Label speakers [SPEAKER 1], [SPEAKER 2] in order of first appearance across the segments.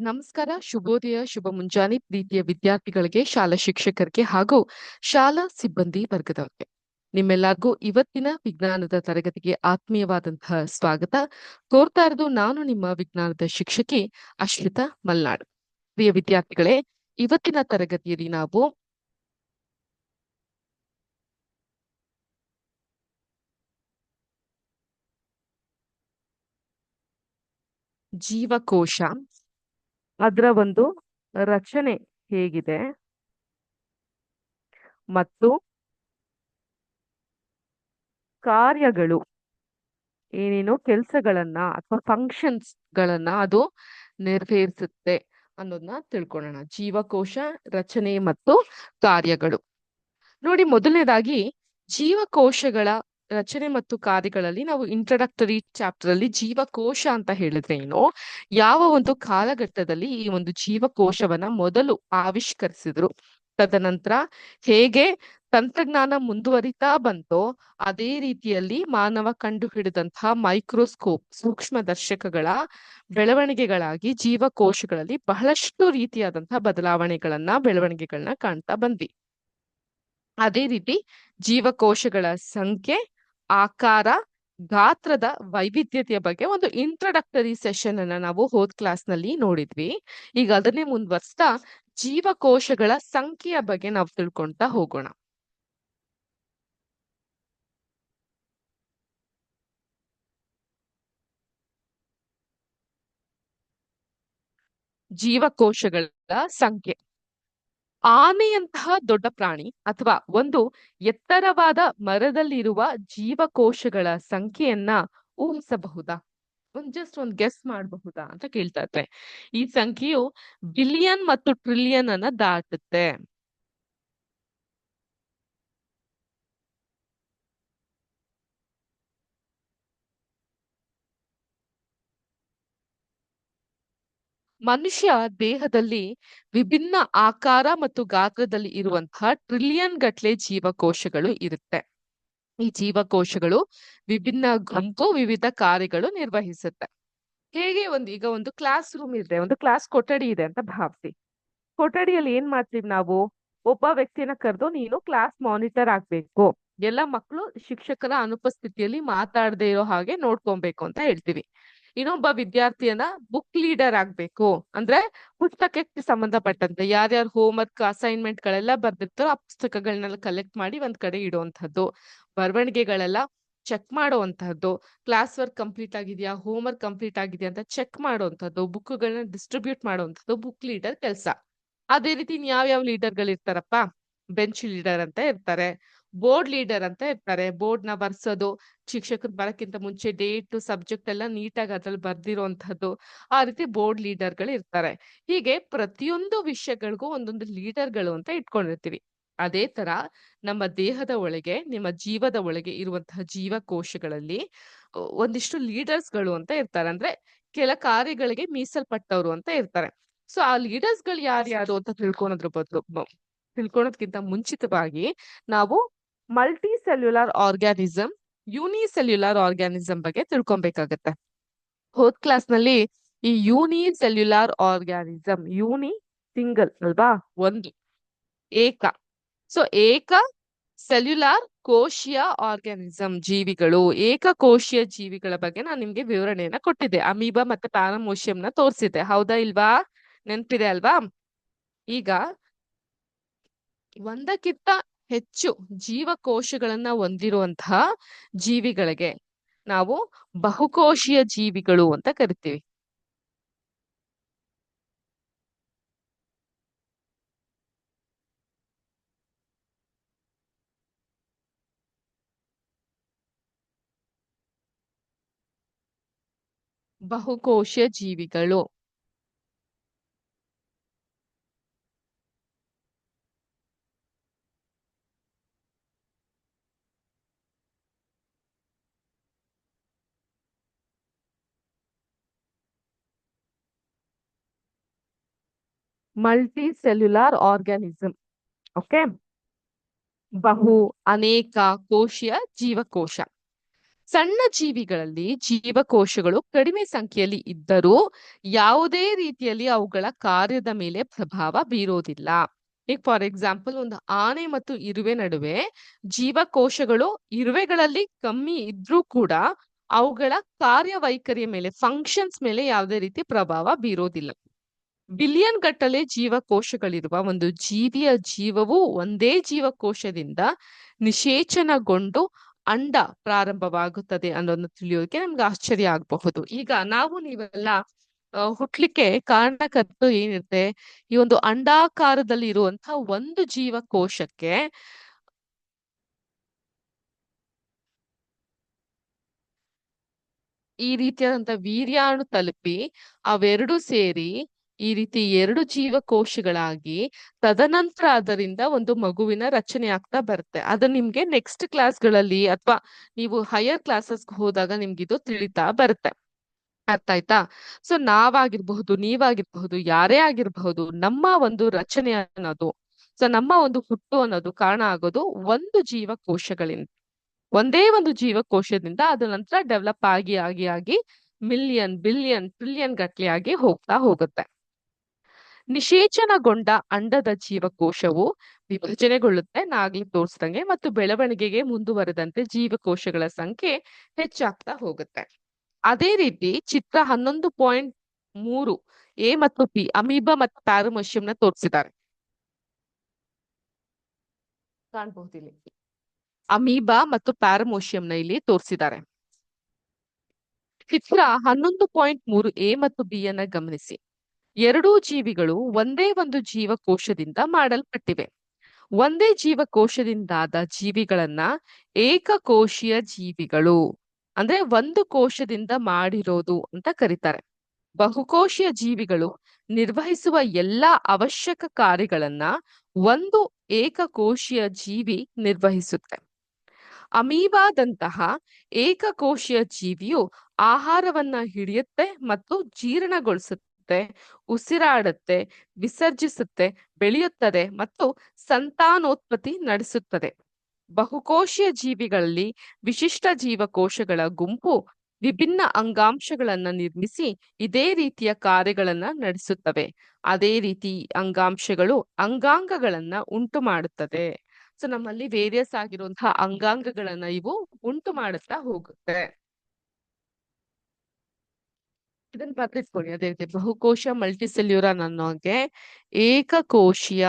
[SPEAKER 1] ನಮಸ್ಕಾರ, ಶುಭೋದಯ, ಶುಭ ಮುಂಜಾನೆ, ಪ್ರೀತಿಯ ವಿದ್ಯಾರ್ಥಿಗಳಿಗೆ, ಶಾಲಾ ಶಿಕ್ಷಕರಿಗೆ ಹಾಗೂ ಶಾಲಾ ಸಿಬ್ಬಂದಿ ವರ್ಗದವರಿಗೆ. ನಿಮ್ಮೆಲ್ಲರಿಗೂ ಇವತ್ತಿನ ವಿಜ್ಞಾನದ ತರಗತಿಗೆ ಆತ್ಮೀಯವಾದಂತಹ ಸ್ವಾಗತ. ಕೋರ್ತಾ ಇರೋದು ನಾನು ನಿಮ್ಮ ವಿಜ್ಞಾನದ ಶಿಕ್ಷಕಿ ಅಶ್ವಿತಾ ಮಲ್ನಾಡ್. ಪ್ರಿಯ ವಿದ್ಯಾರ್ಥಿಗಳೇ, ಇವತ್ತಿನ ತರಗತಿಯಲ್ಲಿ ನಾವು ಜೀವಕೋಶ. ಅದರ ಒಂದು ರಚನೆ ಹೇಗಿದೆ? ಮತ್ತು ಕಾರ್ಯಗಳು, ಏನೇನೋ ಕೆಲಸಗಳನ್ನ ಅಥವಾ ಫಂಕ್ಷನ್ಸ್ ಗಳನ್ನ ಅದು ನೆರವೇರಿಸುತ್ತೆ ಅನ್ನೋದನ್ನ ತಿಳ್ಕೊಳ್ಳೋಣ. ಜೀವಕೋಶ, ರಚನೆ ಮತ್ತು ಕಾರ್ಯಗಳು. ನೋಡಿ, ಮೊದಲನೇದಾಗಿ ಜೀವಕೋಶಗಳ ರಚನೆ ಮತ್ತು ಕಾರ್ಯಗಳಲ್ಲಿ ನಾವು ಇಂಟ್ರಡಕ್ಟರಿ ಚಾಪ್ಟರ್ ಅಲ್ಲಿ ಜೀವಕೋಶ ಅಂತ ಹೇಳಿದ್ರೆ ಏನು ಯಾವ ಒಂದು ಕಾಲಘಟ್ಟದಲ್ಲಿ ಈ ಒಂದು ಜೀವಕೋಶವನ್ನ ಮೊದಲು ಆವಿಷ್ಕರಿಸಿದ್ರು? ತದನಂತರ ಹೇಗೆ ತಂತ್ರಜ್ಞಾನ ಮುಂದುವರಿತಾ ಬಂತೋ, ಅದೇ ರೀತಿಯಲ್ಲಿ ಮಾನವ ಕಂಡು ಹಿಡಿದಂತಹ ಮೈಕ್ರೋಸ್ಕೋಪ್ ಸೂಕ್ಷ್ಮ ದರ್ಶಕಗಳ ಬೆಳವಣಿಗೆಗಳಾಗಿ ಜೀವಕೋಶಗಳಲ್ಲಿ ಬಹಳಷ್ಟು ರೀತಿಯಾದಂತಹ ಬದಲಾವಣೆಗಳನ್ನ, ಬೆಳವಣಿಗೆಗಳನ್ನ ಕಾಣ್ತಾ ಬಂದ್ವಿ. ಅದೇ ರೀತಿ ಜೀವಕೋಶಗಳ ಸಂಖ್ಯೆ ಆಕಾರ, ಗಾತ್ರದ ವೈವಿಧ್ಯತೆಯ ಬಗ್ಗೆ ಒಂದು ಇಂಟ್ರಡಕ್ಟರಿ ಸೆಷನ್ ಅನ್ನ ನಾವು ಹೋದ್ ಕ್ಲಾಸ್ನಲ್ಲಿ ನೋಡಿದ್ವಿ. ಈಗ ಅದನ್ನೇ ಮುಂದುವರಿಸ್ತಾ ಜೀವಕೋಶಗಳ ಸಂಖ್ಯೆಯ ಬಗ್ಗೆ ನಾವು ತಿಳ್ಕೊಂತಾ ಹೋಗೋಣ. ಜೀವಕೋಶಗಳ ಸಂಖ್ಯೆ. ಆನೆಯಂತಹ ದೊಡ್ಡ ಪ್ರಾಣಿ ಅಥವಾ ಒಂದು ಎತ್ತರವಾದ ಮರದಲ್ಲಿರುವ ಜೀವಕೋಶಗಳ ಸಂಖ್ಯೆಯನ್ನ ಊಹಿಸಬಹುದಾ? ಒಂದ್ ಜಸ್ಟ್ ಒಂದ್ ಗೆಸ್ ಮಾಡಬಹುದಾ ಅಂತ ಕೇಳ್ತಾ ಇದ್ರೆ ಈ ಸಂಖ್ಯೆಯು ಬಿಲಿಯನ್ ಮತ್ತು ಟ್ರಿಲಿಯನ್ ಅನ್ನ ದಾಟುತ್ತೆ. ಮನುಷ್ಯ ದೇಹದಲ್ಲಿ ವಿಭಿನ್ನ ಆಕಾರ ಮತ್ತು ಗಾತ್ರದಲ್ಲಿ ಇರುವಂತಹ ಟ್ರಿಲಿಯನ್ ಗಟ್ಲೆ ಜೀವಕೋಶಗಳು ಇರುತ್ತೆ. ಈ ಜೀವಕೋಶಗಳು ವಿಭಿನ್ನ ಗುಂಪು, ವಿವಿಧ ಕಾರ್ಯಗಳು ನಿರ್ವಹಿಸುತ್ತೆ. ಹೇಗೆ ಒಂದು, ಈಗ ಒಂದು ಕ್ಲಾಸ್ ರೂಮ್ ಇದೆ ಒಂದು ಕ್ಲಾಸ್ ಕೊಠಡಿ ಇದೆ ಅಂತ ಭಾವಿಸಿ. ಕೊಠಡಿಯಲ್ಲಿ ಏನ್ ಮಾಡ್ತೀವಿ ನಾವು? ಒಬ್ಬ ವ್ಯಕ್ತಿನ ಕರೆದು ನೀನು ಕ್ಲಾಸ್ ಮಾನಿಟರ್ ಆಗ್ಬೇಕು. ಎಲ್ಲ ಮಕ್ಕಳು ಶಿಕ್ಷಕರ ಅನುಪಸ್ಥಿತಿಯಲ್ಲಿ ಮಾತಾಡದೇ ಇರೋ ಹಾಗೆ ನೋಡ್ಕೊಬೇಕು ಅಂತ ಹೇಳ್ತೀವಿ. ಇನ್ನೊಬ್ಬ ವಿದ್ಯಾರ್ಥಿಯನ್ನ ಬುಕ್ ಲೀಡರ್ ಆಗ್ಬೇಕು. ಅಂದ್ರೆ ಪುಸ್ತಕಕ್ಕೆ ಸಂಬಂಧಪಟ್ಟಂತೆ ಯಾರ್ಯಾರು ಹೋಮ್ ವರ್ಕ್ ಅಸೈನ್ಮೆಂಟ್ ಗಳೆಲ್ಲ ಬರ್ದಿರ್ತಾರೋ ಆ ಪುಸ್ತಕಗಳನ್ನೆಲ್ಲ ಕಲೆಕ್ಟ್ ಮಾಡಿ ಒಂದ್ ಕಡೆ ಇಡುವಂತಹದ್ದು. ಬರವಣಿಗೆಗಳೆಲ್ಲ ಚೆಕ್ ಮಾಡುವಂತಹದ್ದು. ಕ್ಲಾಸ್ ವರ್ಕ್ ಕಂಪ್ಲೀಟ್ ಆಗಿದೆಯಾ ಹೋಮ್ ವರ್ಕ್ ಕಂಪ್ಲೀಟ್ ಆಗಿದೆಯಾ ಅಂತ ಚೆಕ್ ಮಾಡುವಂತಹದ್ದು. ಬುಕ್ಗಳನ್ನ ಡಿಸ್ಟ್ರಿಬ್ಯೂಟ್ ಮಾಡುವಂತದ್ದು ಬುಕ್ ಲೀಡರ್ ಕೆಲಸ. ಅದೇ ರೀತಿ ಯಾವ್ಯಾವ ಲೀಡರ್ಗಳು ಇರ್ತಾರಪ್ಪ ಬೆಂಚ್ ಲೀಡರ್ ಅಂತ ಇರ್ತಾರೆ. ಬೋರ್ಡ್ ಲೀಡರ್ ಅಂತ ಇರ್ತಾರೆ. ಬೋರ್ಡ್ನ ಬರ್ಸೋದು, ಶಿಕ್ಷಕರು ಬರಕ್ಕಿಂತ ಮುಂಚೆ ಡೇಟ್ ಸಬ್ಜೆಕ್ಟ್ ಎಲ್ಲ ನೀಟಾಗಿ ಅದ್ರಲ್ಲಿ ಬರ್ದಿರೋಂಥದ್ದು ಆ ರೀತಿ ಬೋರ್ಡ್ ಲೀಡರ್ಗಳು ಇರ್ತಾರೆ. ಹೀಗೆ ಪ್ರತಿಯೊಂದು ವಿಷಯಗಳಿಗೂ ಒಂದೊಂದು ಲೀಡರ್ಗಳು ಅಂತ ಇಟ್ಕೊಂಡಿರ್ತೀವಿ. ಅದೇ ತರ ನಮ್ಮ ದೇಹದ ಒಳಗೆ, ನಿಮ್ಮ ಜೀವದ ಒಳಗೆ ಇರುವಂತಹ ಜೀವಕೋಶಗಳಲ್ಲಿ ಒಂದಿಷ್ಟು ಲೀಡರ್ಸ್ಗಳು ಅಂತ ಇರ್ತಾರೆ. ಅಂದ್ರೆ ಕೆಲ ಕಾರ್ಯಗಳಿಗೆ ಮೀಸಲ್ಪಟ್ಟವರು ಅಂತ ಇರ್ತಾರೆ. ಸೊ ಆ ಲೀಡರ್ಸ್ಗಳು ಯಾರ್ಯಾರು ಅಂತ ತಿಳ್ಕೊಳೋದ್ರ ಬದಲು ತಿಳ್ಕೊಳೋದ್ಕಿಂತ ಮುಂಚಿತವಾಗಿ ನಾವು multi cellular organism unicellular organism ಬಗ್ಗೆ ತಿಳ್ಕೊಬೇಕಾಗತ್ತೆ. ಹೋದ್ ಕ್ಲಾಸ್ನಲ್ಲಿ ಈ unicellular organism uni single ಅಲ್ವಾ? ಒಂದು. ಏಕ. ಸೊ ಏಕ ಸೆಲ್ಯುಲಾರ್ ಕೋಶೀಯ ಆರ್ಗ್ಯಾನಿಸಮ್ ಜೀವಿಗಳು ಏಕಕೋಶೀಯ ಜೀವಿಗಳ ಬಗ್ಗೆ ನಾನು ನಿಮ್ಗೆ ವಿವರಣೆಯನ್ನ ಕೊಟ್ಟಿದ್ದೆ. ಅಮೀಬಾ ಮತ್ತೆ ಪ್ಯಾರಾಮೋಷಿಯಂ ತೋರಿಸಿದ್ದೆ. ಹೌದಾ ಇಲ್ವಾ? ನೆನ್ಪಿದೆ ಅಲ್ವಾ? ಈಗ ಒಂದಕ್ಕಿಂತ ಹೆಚ್ಚು ಜೀವಕೋಶಗಳನ್ನ ಹೊಂದಿರುವಂತಹ ಜೀವಿಗಳಿಗೆ ನಾವು ಬಹುಕೋಶೀಯ ಜೀವಿಗಳು ಅಂತ ಕರಿತೀವಿ. ಬಹುಕೋಶೀಯ ಜೀವಿಗಳು. ಮಲ್ಟಿ ಸೆಲ್ಯುಲಾರ್ ಆರ್ಗ್ಯಾನಿಸಮ್ ಓಕೆ ಬಹು ಅನೇಕ ಕೋಶೀಯ ಜೀವಕೋಶ. ಸಣ್ಣ ಜೀವಿಗಳಲ್ಲಿ ಜೀವಕೋಶಗಳು ಕಡಿಮೆ ಸಂಖ್ಯೆಯಲ್ಲಿ ಇದ್ದರೂ ಯಾವುದೇ ರೀತಿಯಲ್ಲಿ ಅವುಗಳ ಕಾರ್ಯದ ಮೇಲೆ ಪ್ರಭಾವ ಬೀರೋದಿಲ್ಲ. ಈಗ ಫಾರ್ ಎಕ್ಸಾಂಪಲ್ ಒಂದು ಆನೆ ಮತ್ತು ಇರುವೆ ನಡುವೆ ಜೀವಕೋಶಗಳು ಇರುವೆಗಳಲ್ಲಿ ಕಮ್ಮಿ ಇದ್ರೂ ಕೂಡ ಅವುಗಳ ಕಾರ್ಯವೈಖರಿಯ ಮೇಲೆ ಫಂಕ್ಷನ್ಸ್ ಮೇಲೆ ಯಾವುದೇ ರೀತಿ ಪ್ರಭಾವ ಬೀರೋದಿಲ್ಲ. ಬಿಲಿಯನ್ ಗಟ್ಟಲೆ ಜೀವಕೋಶಗಳಿರುವ ಒಂದು ಜೀವಿಯ ಜೀವವು ಒಂದೇ ಜೀವಕೋಶದಿಂದ ನಿಷೇಚನಗೊಂಡು ಅಂಡ ಪ್ರಾರಂಭವಾಗುತ್ತದೆ ಅನ್ನೋದನ್ನ ತಿಳಿಯೋದಕ್ಕೆ ನಮ್ಗೆ ಆಶ್ಚರ್ಯ ಆಗಬಹುದು. ಈಗ ನಾವು ನೀವೆಲ್ಲ ಹುಟ್ಲಿಕ್ಕೆ ಕಾರಣಕರ್ತು ಏನಿರುತ್ತೆ? ಈ ಒಂದು ಅಂಡಾಕಾರದಲ್ಲಿ ಇರುವಂತಹ ಒಂದು ಜೀವಕೋಶಕ್ಕೆ ಈ ರೀತಿಯಾದಂತ ವೀರ್ಯಾಣು ತಲುಪಿ ಅವೆರಡು ಸೇರಿ ಈ ರೀತಿ ಎರಡು ಜೀವಕೋಶಗಳಾಗಿ ತದನಂತರ ಅದರಿಂದ ಒಂದು ಮಗುವಿನ ರಚನೆ ಆಗ್ತಾ ಬರುತ್ತೆ. ಅದು ನಿಮ್ಗೆ ನೆಕ್ಸ್ಟ್ ಕ್ಲಾಸ್ಗಳಲ್ಲಿ ಅಥವಾ ನೀವು ಹೈಯರ್ ಕ್ಲಾಸಸ್ ಹೋದಾಗ ನಿಮ್ಗೆ ಇದು ತಿಳಿತಾ ಬರುತ್ತೆ. ಅರ್ಥ ಆಯ್ತಾ? ಸೊ ನಾವಾಗಿರ್ಬಹುದು, ನೀವಾಗಿರ್ಬಹುದು, ಯಾರೇ ಆಗಿರ್ಬಹುದು, ನಮ್ಮ ಒಂದು ರಚನೆ ಅನ್ನೋದು ಸೊ ನಮ್ಮ ಒಂದು ಹುಟ್ಟು ಅನ್ನೋದು ಕಾರಣ ಆಗೋದು ಒಂದು ಜೀವಕೋಶಗಳಿಂದ. ಒಂದೇ ಒಂದು ಜೀವಕೋಶದಿಂದ ಅದು ನಂತರ ಡೆವಲಪ್ ಆಗಿ ಆಗಿ ಆಗಿ ಮಿಲಿಯನ್ ಬಿಲಿಯನ್ ಟ್ರಿಲಿಯನ್ ಗಟ್ಲೆ ಆಗಿ ಹೋಗ್ತಾ ಹೋಗುತ್ತೆ. ನಿಷೇಚನಗೊಂಡ ಅಂಡದ ಜೀವಕೋಶವು ವಿಭಜನೆಗೊಳ್ಳುತ್ತೆ, ನಾಗಲಿ ತೋರಿಸ್ದಂಗೆ ಮತ್ತು ಬೆಳವಣಿಗೆಗೆ ಮುಂದುವರೆದಂತೆ ಜೀವಕೋಶಗಳ ಸಂಖ್ಯೆ ಹೆಚ್ಚಾಗ್ತಾ ಹೋಗುತ್ತೆ. ಅದೇ ರೀತಿ ಚಿತ್ರ ಹನ್ನೊಂದು ಪಾಯಿಂಟ್ ಮೂರು ಎ ಮತ್ತು ಪಿ ಅಮೀಬಾ ಮತ್ತು ಪ್ಯಾರಮೋಷಿಯಂನ ತೋರಿಸಿದ್ದಾರೆ. ಕಾಣಬಹುದು ಇಲ್ಲಿ ಅಮೀಬಾ ಮತ್ತು ಪ್ಯಾರಮೋಷಿಯಂನ ಇಲ್ಲಿ ತೋರಿಸಿದ್ದಾರೆ. ಚಿತ್ರ ಹನ್ನೊಂದು ಪಾಯಿಂಟ್ ಮೂರು ಎ ಮತ್ತು ಬಿ ಅನ್ನ ಗಮನಿಸಿ. ಎರಡೂ ಜೀವಿಗಳು ಒಂದೇ ಒಂದು ಜೀವಕೋಶದಿಂದ ಮಾಡಲ್ಪಟ್ಟಿವೆ. ಒಂದೇ ಜೀವಕೋಶದಿಂದಾದ ಜೀವಿಗಳನ್ನ ಏಕಕೋಶೀಯ ಜೀವಿಗಳು, ಅಂದ್ರೆ ಒಂದು ಕೋಶದಿಂದ ಮಾಡಿರೋದು ಅಂತ ಕರೀತಾರೆ. ಬಹುಕೋಶೀಯ ಜೀವಿಗಳು ನಿರ್ವಹಿಸುವ ಎಲ್ಲಾ ಅವಶ್ಯಕ ಕಾರ್ಯಗಳನ್ನ ಒಂದು ಏಕಕೋಶೀಯ ಜೀವಿ ನಿರ್ವಹಿಸುತ್ತೆ. ಅಮೀಬಾದಂತಹ ಏಕಕೋಶೀಯ ಜೀವಿಯು ಆಹಾರವನ್ನ ಹಿಡಿಯುತ್ತೆ ಮತ್ತು ಜೀರ್ಣಗೊಳಿಸುತ್ತೆ. ಉಸಿರಾಡುತ್ತೆ, ವಿಸರ್ಜಿಸುತ್ತೆ, ಬೆಳೆಯುತ್ತದೆ ಮತ್ತು ಸಂತಾನೋತ್ಪತ್ತಿ ನಡೆಸುತ್ತದೆ. ಬಹುಕೋಶೀಯ ಜೀವಿಗಳಲ್ಲಿ ವಿಶಿಷ್ಟ ಜೀವಕೋಶಗಳ ಗುಂಪು ವಿಭಿನ್ನ ಅಂಗಾಂಶಗಳನ್ನ ನಿರ್ಮಿಸಿ ಇದೇ ರೀತಿಯ ಕಾರ್ಯಗಳನ್ನ ನಡೆಸುತ್ತವೆ. ಅದೇ ರೀತಿ ಅಂಗಾಂಶಗಳು ಅಂಗಾಂಗಗಳನ್ನ ಉಂಟು ಮಾಡುತ್ತದೆ ಸೊ, ನಮ್ಮಲ್ಲಿ ವೇರಿಯಸ್ ಆಗಿರುವಂತಹ ಅಂಗಾಂಗಗಳನ್ನ ಇವು ಉಂಟು ಮಾಡುತ್ತಾ ಹೋಗುತ್ತೆ. ಇದನ್ನ ಬರ್ದಿಟ್ಕೊಳ್ಳಿ ಅದೇ ರೀತಿ ಬಹುಕೋಶ ಮಲ್ಟಿಸೆಲ್ಯುಲರ್ ಅನ್ನೋಗೆ ಏಕಕೋಶೀಯ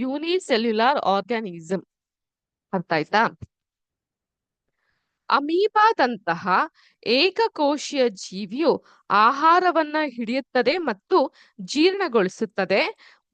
[SPEAKER 1] ಯೂನಿಸೆಲ್ಯುಲಾರ್ ಆರ್ಗ್ಯಾನಿಸಮ್ ಅರ್ಥ ಆಯ್ತಾ ಅಮೀಬಾದಂತಹ ಏಕಕೋಶೀಯ ಜೀವಿಯು ಆಹಾರವನ್ನ ಹಿಡಿಯುತ್ತದೆ ಮತ್ತು ಜೀರ್ಣಗೊಳಿಸುತ್ತದೆ.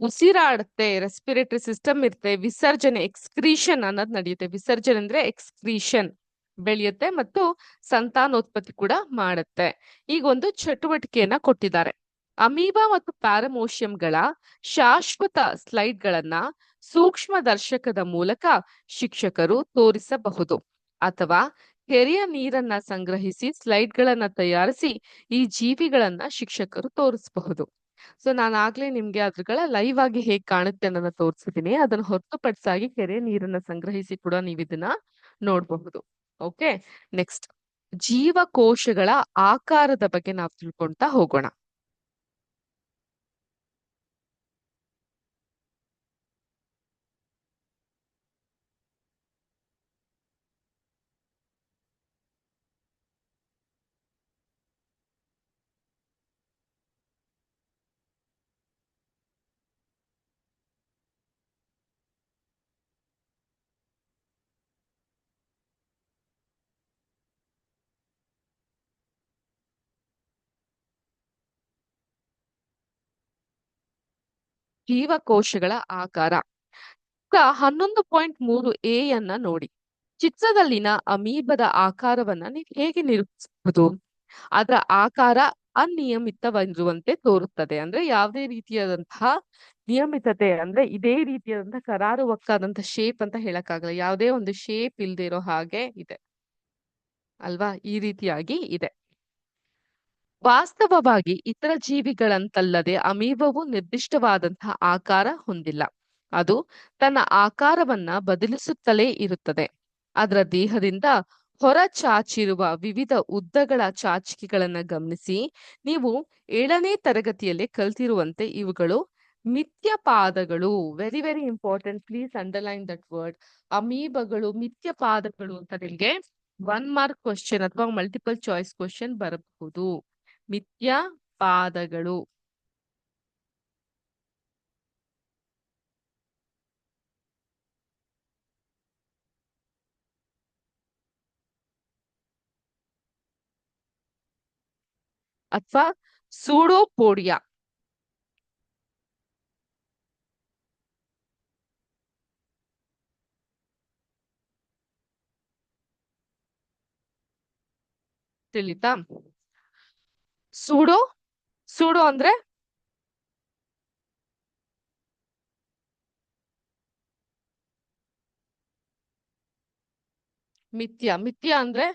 [SPEAKER 1] ಉಸಿರಾಡುತ್ತೆ ರೆಸ್ಪಿರೇಟರಿ ಸಿಸ್ಟಮ್ ಇರುತ್ತೆ, ವಿಸರ್ಜನೆ ಎಕ್ಸ್ಕ್ರೀಷನ್ ಅನ್ನೋದು ನಡೆಯುತ್ತೆ. ವಿಸರ್ಜನೆ ಅಂದ್ರೆ ಎಕ್ಸ್ಕ್ರೀಷನ್ ಬೆಳೆಯುತ್ತೆ ಮತ್ತು ಸಂತಾನೋತ್ಪತ್ತಿ ಕೂಡ ಮಾಡುತ್ತೆ. ಈಗ ಒಂದು ಚಟುವಟಿಕೆಯನ್ನ ಕೊಟ್ಟಿದ್ದಾರೆ. ಅಮೀಬಾ ಮತ್ತು ಪ್ಯಾರಮೋಷಿಯಂಗಳ ಶಾಶ್ವತ ಸ್ಲೈಡ್ಗಳನ್ನ ಸೂಕ್ಷ್ಮ ದರ್ಶಕದ ಮೂಲಕ ಶಿಕ್ಷಕರು ತೋರಿಸಬಹುದು. ಅಥವಾ ಕೆರೆಯ ನೀರನ್ನ ಸಂಗ್ರಹಿಸಿ ಸ್ಲೈಡ್ಗಳನ್ನ ತಯಾರಿಸಿ ಈ ಜೀವಿಗಳನ್ನ ಶಿಕ್ಷಕರು ತೋರಿಸಬಹುದು. ಸೊ ಆಗ್ಲೇ ನಿಮ್ಗೆ ಅದ್ರಗಳ ಲೈವ್ ಆಗಿ ಹೇಗ್ ಕಾಣುತ್ತೆ ಅನ್ನೋದನ್ನ ತೋರಿಸಿದೀನಿ. ಅದನ್ನ ಹೊರತುಪಡಿಸಾಗಿ ಕೆರೆ ನೀರನ್ನ ಸಂಗ್ರಹಿಸಿ ಕೂಡ ನೀವು ಇದನ್ನ ನೋಡಬಹುದು. Okay, next. ಜೀವಕೋಶಗಳ ಆಕಾರದ ಬಗ್ಗೆ ನಾವು ತಿಳ್ಕೊಂತ ಹೋಗೋಣ. ಜೀವಕೋಶಗಳ ಆಕಾರ. ಹನ್ನೊಂದು ಪಾಯಿಂಟ್ ಮೂರು ಎ ಅನ್ನ ನೋಡಿ. ಚಿತ್ರದಲ್ಲಿನ ಅಮೀಬದ ಆಕಾರವನ್ನ ನೀವು ಹೇಗೆ ನಿರೂಪಿಸಬಹುದು? ಅದರ ಆಕಾರ ಅನಿಯಮಿತವಾಗಿರುವಂತೆ ತೋರುತ್ತದೆ. ಅಂದ್ರೆ ಯಾವುದೇ ರೀತಿಯಾದಂತಹ ನಿಯಮಿತತೆ, ಅಂದ್ರೆ ಇದೇ ರೀತಿಯಾದಂತಹ ಕರಾರುವಕ್ಕಾದಂತಹ ಶೇಪ್ ಅಂತ ಹೇಳಕ್ಕಾಗಲ್ಲ. ಯಾವುದೇ ಒಂದು ಶೇಪ್ ಇಲ್ದಿರೋ ಹಾಗೆ ಇದೆ. ಅಲ್ವಾ? ಈ ರೀತಿಯಾಗಿ ಇದೆ. ವಾಸ್ತವವಾಗಿ ಇತರ ಜೀವಿಗಳಂತಲ್ಲದೆ ಅಮೀಬವು ನಿರ್ದಿಷ್ಟವಾದಂತಹ ಆಕಾರ ಹೊಂದಿಲ್ಲ. ಅದು ತನ್ನ ಆಕಾರವನ್ನ ಬದಲಿಸುತ್ತಲೇ ಇರುತ್ತದೆ. ಅದರ ದೇಹದಿಂದ ಹೊರ ಚಾಚಿರುವ ವಿವಿಧ ಉದ್ದಗಳ ಚಾಚಿಕೆಗಳನ್ನ ಗಮನಿಸಿ, ನೀವು ಏಳನೇ ತರಗತಿಯಲ್ಲಿ ಕಲ್ತಿರುವಂತೆ ಇವುಗಳು ಮಿಥ್ಯ ಪಾದಗಳು. Very very important please underline that word ಅಮೀಬಗಳು, ಮಿಥ್ಯ ಪಾದಗಳು ಅಂತ ನಿಮಗೆ ಒನ್ ಮಾರ್ಕ್ ಕ್ವಶನ್ ಅಥವಾ ಮಲ್ಟಿಪಲ್ ಚಾಯ್ಸ್ ಕ್ವಶನ್ ಬರಬಹುದು. ಮಿಥ್ಯ ಪಾದಗಳು ಅಥವಾ ಸೂಡೋಪೋಡಿಯಾ. ತಿಳಿತಾ? ಸೂಡೋ ಸೂಡೋ ಅಂದ್ರೆ? ಮಿಥ್ಯ ಮಿಥ್ಯ ಅಂದ್ರೆ?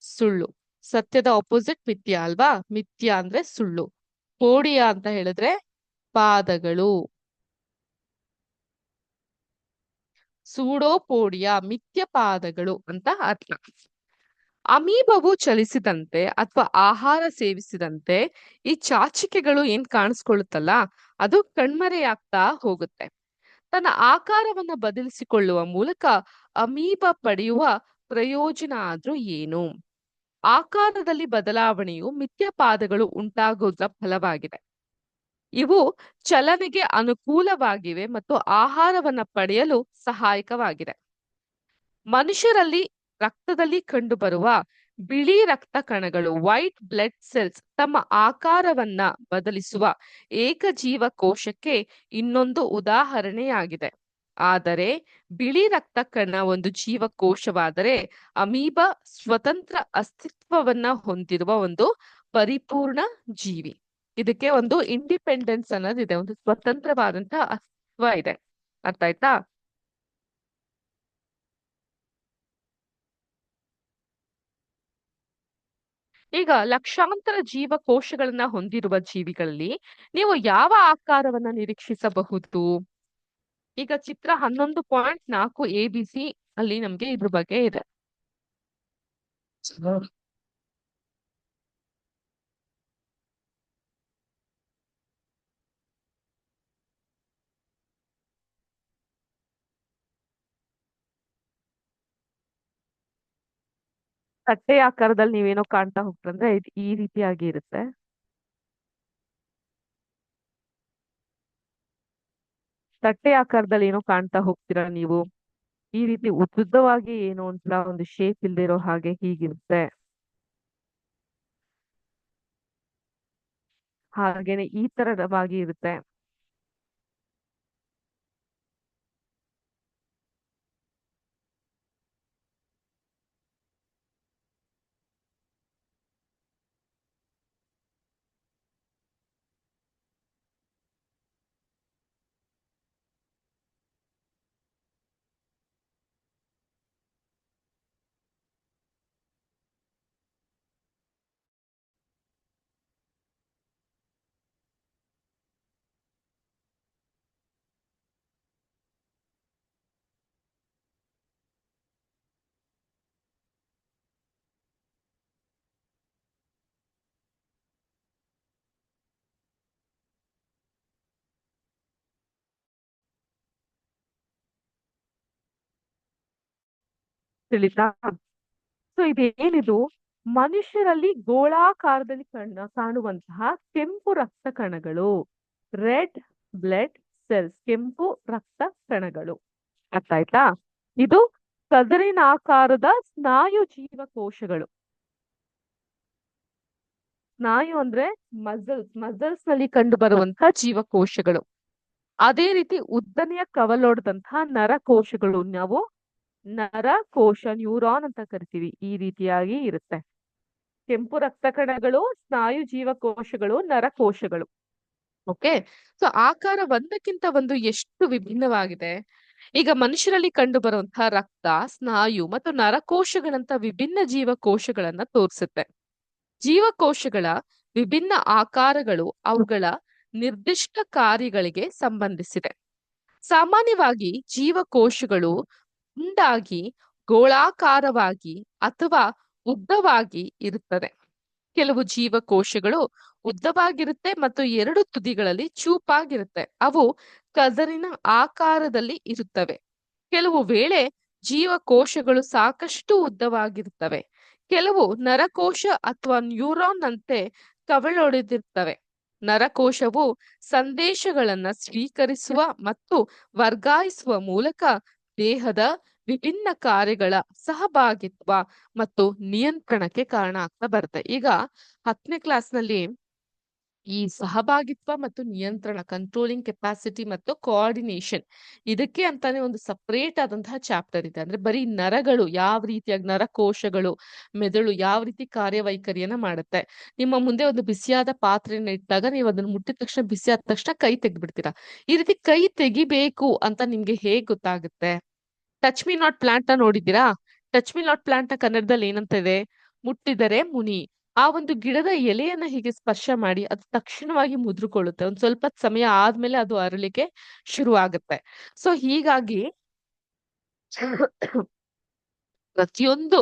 [SPEAKER 1] ಸುಳ್ಳು. ಸತ್ಯದ ಆಪೋಸಿಟ್ ಮಿಥ್ಯ ಅಲ್ವಾ? ಮಿಥ್ಯ ಅಂದ್ರೆ ಸುಳ್ಳು. ಪೋಡಿಯ ಅಂತ ಹೇಳಿದ್ರೆ ಪಾದಗಳು. ಸೂಡೋಪೋಡಿಯ ಮಿಥ್ಯ ಪಾದಗಳು ಅಂತ ಅರ್ಥ. ಅಮೀಬವು ಚಲಿಸಿದಂತೆ ಅಥವಾ ಆಹಾರ ಸೇವಿಸಿದಂತೆ ಈ ಚಾಚಿಕೆಗಳು ಏನ್ ಕಾಣಿಸ್ಕೊಳ್ಳುತ್ತಲ್ಲ, ಅದು ಕಣ್ಮರೆಯಾಗ್ತಾ ಹೋಗುತ್ತೆ. ತನ್ನ ಆಕಾರವನ್ನ ಬದಲಿಸಿಕೊಳ್ಳುವ ಮೂಲಕ ಅಮೀಬ ಪಡೆಯುವ ಪ್ರಯೋಜನ ಆದ್ರೂ ಏನು? ಆಕಾರದಲ್ಲಿ ಬದಲಾವಣೆಯು ಮಿಥ್ಯಪಾದಗಳು ಉಂಟಾಗುವುದರ ಫಲವಾಗಿದೆ. ಇವು ಚಲನೆಗೆ ಅನುಕೂಲವಾಗಿವೆ ಮತ್ತು ಆಹಾರವನ್ನ ಪಡೆಯಲು ಸಹಾಯಕವಾಗಿದೆ. ಮನುಷ್ಯರಲ್ಲಿ ರಕ್ತದಲ್ಲಿ ಕಂಡುಬರುವ ಬಿಳಿ ರಕ್ತ ಕಣಗಳು ವೈಟ್ ಬ್ಲಡ್ ಸೆಲ್ಸ್ ತಮ್ಮ ಆಕಾರವನ್ನ ಬದಲಿಸುವ ಏಕಜೀವ ಕೋಶಕ್ಕೆ ಇನ್ನೊಂದು ಉದಾಹರಣೆಯಾಗಿದೆ. ಆದರೆ ಬಿಳಿ ರಕ್ತ ಕಣ ಒಂದು ಜೀವಕೋಶವಾದರೆ ಅಮೀಬ ಸ್ವತಂತ್ರ ಅಸ್ತಿತ್ವವನ್ನ ಹೊಂದಿರುವ ಒಂದು ಪರಿಪೂರ್ಣ ಜೀವಿ. ಇದಕ್ಕೆ ಒಂದು ಇಂಡಿಪೆಂಡೆನ್ಸ್ ಅನ್ನೋದಿದೆ, ಒಂದು ಸ್ವತಂತ್ರವಾದಂತಹ ಅಸ್ತಿತ್ವ ಇದೆ. ಅರ್ಥ ಆಯ್ತಾ? ಈಗ ಲಕ್ಷಾಂತರ ಜೀವಕೋಶಗಳನ್ನ ಹೊಂದಿರುವ ಜೀವಿಗಳಲ್ಲಿ ನೀವು ಯಾವ ಆಕಾರವನ್ನ ನಿರೀಕ್ಷಿಸಬಹುದು? ಈಗ ಚಿತ್ರ ಹನ್ನೊಂದು ಪಾಯಿಂಟ್ ನಾಲ್ಕು ಎ ಬಿ ಸಿ ಅಲ್ಲಿ ನಮ್ಗೆ ಇದ್ರ ಬಗ್ಗೆ ಇದೆ. ತಟ್ಟೆ ಆಕಾರದಲ್ಲಿ ನೀವೇನೋ ಕಾಣ್ತಾ ಹೋಗ್ತಂದ್ರೆ ಈ ರೀತಿಯಾಗಿ ಇರುತ್ತೆ. ತಟ್ಟೆ ಆಕಾರದಲ್ಲಿ ಏನೋ ಕಾಣ್ತಾ ಹೋಗ್ತೀರಾ ನೀವು? ಈ ರೀತಿ ಉದ್ದುದ್ದವಾಗಿ ಏನೋ ಅಂತ ಒಂದು ಶೇಪ್ ಇಲ್ದಿರೋ ಹಾಗೆ ಹೀಗಿರುತ್ತೆ. ಹಾಗೇನೆ ಈ ತರದವಾಗಿ ಇರುತ್ತೆ. ತಿಳಿತಾ? ಸೊ ಇದೇನಿದು? ಮನುಷ್ಯರಲ್ಲಿ ಗೋಳಾಕಾರದಲ್ಲಿ ಕಣ್ಣ ಕಾಣುವಂತಹ ಕೆಂಪು ರಕ್ತ ಕಣಗಳು. ರೆಡ್ ಬ್ಲಡ್ ಸೆಲ್ಸ್ ಕೆಂಪು ರಕ್ತ ಕಣಗಳು. ಅರ್ಥ ಆಯ್ತಾ? ಇದು ಕದರಿನಾಕಾರದ ಸ್ನಾಯು ಜೀವಕೋಶಗಳು. ಸ್ನಾಯು ಅಂದ್ರೆ ಮಸಲ್ಸ್ ಮಸಲ್ಸ್ನಲ್ಲಿ ಕಂಡು ಬರುವಂತಹ ಜೀವಕೋಶಗಳು. ಅದೇ ರೀತಿ ಉದ್ದನೆಯ ಕವಲೊಡೆದಂತಹ ನರಕೋಶಗಳು ನಾವು ನರಕೋಶ ನ್ಯೂರಾನ್ ಅಂತ ಕರಿತೀವಿ. ಈ ರೀತಿಯಾಗಿ ಇರುತ್ತೆ. ಕೆಂಪು ರಕ್ತ ಕಣಗಳು ಸ್ನಾಯು ಜೀವಕೋಶಗಳು ನರಕೋಶಗಳು ಓಕೆ? ಸೊ, ಆಕಾರ ಒಂದಕ್ಕಿಂತ ಒಂದು ಎಷ್ಟು ವಿಭಿನ್ನವಾಗಿದೆ? ಈಗ ಮನುಷ್ಯರಲ್ಲಿ ಕಂಡು ಬರುವಂತಹ ರಕ್ತ, ಸ್ನಾಯು ಮತ್ತು ನರಕೋಶಗಳಂತ ವಿಭಿನ್ನ ಜೀವಕೋಶಗಳನ್ನ ತೋರಿಸುತ್ತೆ. ಜೀವಕೋಶಗಳ ವಿಭಿನ್ನ ಆಕಾರಗಳು ಅವುಗಳ ನಿರ್ದಿಷ್ಟ ಕಾರ್ಯಗಳಿಗೆ ಸಂಬಂಧಿಸಿದೆ. ಸಾಮಾನ್ಯವಾಗಿ ಜೀವಕೋಶಗಳು ಉಂಡಾಗಿ, ಗೋಳಾಕಾರವಾಗಿ ಅಥವಾ ಉದ್ದವಾಗಿ ಇರುತ್ತದೆ. ಕೆಲವು ಜೀವಕೋಶಗಳು ಉದ್ದವಾಗಿರುತ್ತೆ ಮತ್ತು ಎರಡು ತುದಿಗಳಲ್ಲಿ ಚೂಪಾಗಿರುತ್ತೆ. ಅವು ಕದರಿನ ಆಕಾರದಲ್ಲಿ ಇರುತ್ತವೆ. ಕೆಲವು ವೇಳೆ ಜೀವಕೋಶಗಳು ಸಾಕಷ್ಟು ಉದ್ದವಾಗಿರುತ್ತವೆ. ಕೆಲವು ನರಕೋಶ ಅಥವಾ ನ್ಯೂರಾನ್ ಅಂತೆ ಕವಳೊಡೆದಿರ್ತವೆ ನರಕೋಶವು ಸಂದೇಶಗಳನ್ನ ಸ್ವೀಕರಿಸುವ ಮತ್ತು ವರ್ಗಾಯಿಸುವ ಮೂಲಕ ದೇಹದ ವಿಭಿನ್ನ ಕಾರ್ಯಗಳ ಸಹಭಾಗಿತ್ವ ಮತ್ತು ನಿಯಂತ್ರಣಕ್ಕೆ ಕಾರಣ ಆಗ್ತಾ ಬರುತ್ತೆ. ಈಗ ಹತ್ತನೇ ಕ್ಲಾಸ್ನಲ್ಲಿ ಈ ಸಹಭಾಗಿತ್ವ ಮತ್ತು ನಿಯಂತ್ರಣ ಕಂಟ್ರೋಲಿಂಗ್ ಕೆಪಾಸಿಟಿ ಮತ್ತು ಕೋಆರ್ಡಿನೇಷನ್ ಇದಕ್ಕೆ ಅಂತಾನೆ ಒಂದು ಸಪರೇಟ್ ಆದಂತಹ ಚಾಪ್ಟರ್ ಇದೆ. ಅಂದ್ರೆ ಬರೀ ನರಗಳು ಯಾವ ರೀತಿಯಾಗಿ ನರಕೋಶಗಳು, ಮೆದುಳು ಯಾವ ರೀತಿ ಕಾರ್ಯವೈಖರಿಯನ್ನ ಮಾಡುತ್ತೆ. ನಿಮ್ಮ ಮುಂದೆ ಒಂದು ಬಿಸಿಯಾದ ಪಾತ್ರೆಯನ್ನ ಇಟ್ಟಾಗ ನೀವು ಅದನ್ನ ಮುಟ್ಟಿದ ತಕ್ಷಣ, ಬಿಸಿಯಾದ ತಕ್ಷಣ ಕೈ ತೆಗ್ದ್ಬಿಡ್ತೀರಾ. ಈ ರೀತಿ ಕೈ ತೆಗಿಬೇಕು ಅಂತ ನಿಮ್ಗೆ ಹೇಗ್ ಗೊತ್ತಾಗುತ್ತೆ? ಟಚ್ ಮಿ ನಾಟ್ ಪ್ಲಾಂಟ್ ನೋಡಿದ್ದೀರಾ? ಟಚ್ ಮಿ ನಾಟ್ ಪ್ಲಾಂಟ್ ಕನ್ನಡದಲ್ಲಿ ಏನಂತ ಇದೆ? ಮುಟ್ಟಿದರೆ ಮುನಿ. ಆ ಒಂದು ಗಿಡದ ಎಲೆಯನ್ನ ಹೀಗೆ ಸ್ಪರ್ಶ ಮಾಡಿ ಅದು ತಕ್ಷಣವಾಗಿ ಮುದ್ರಿಕೊಳ್ಳುತ್ತೆ. ಒಂದ್ ಸ್ವಲ್ಪ ಸಮಯ ಆದ್ಮೇಲೆ ಅದು ಅರಳಿಕೆ ಶುರು ಆಗುತ್ತೆ ಸೊ ಹೀಗಾಗಿ ಪ್ರತಿಯೊಂದು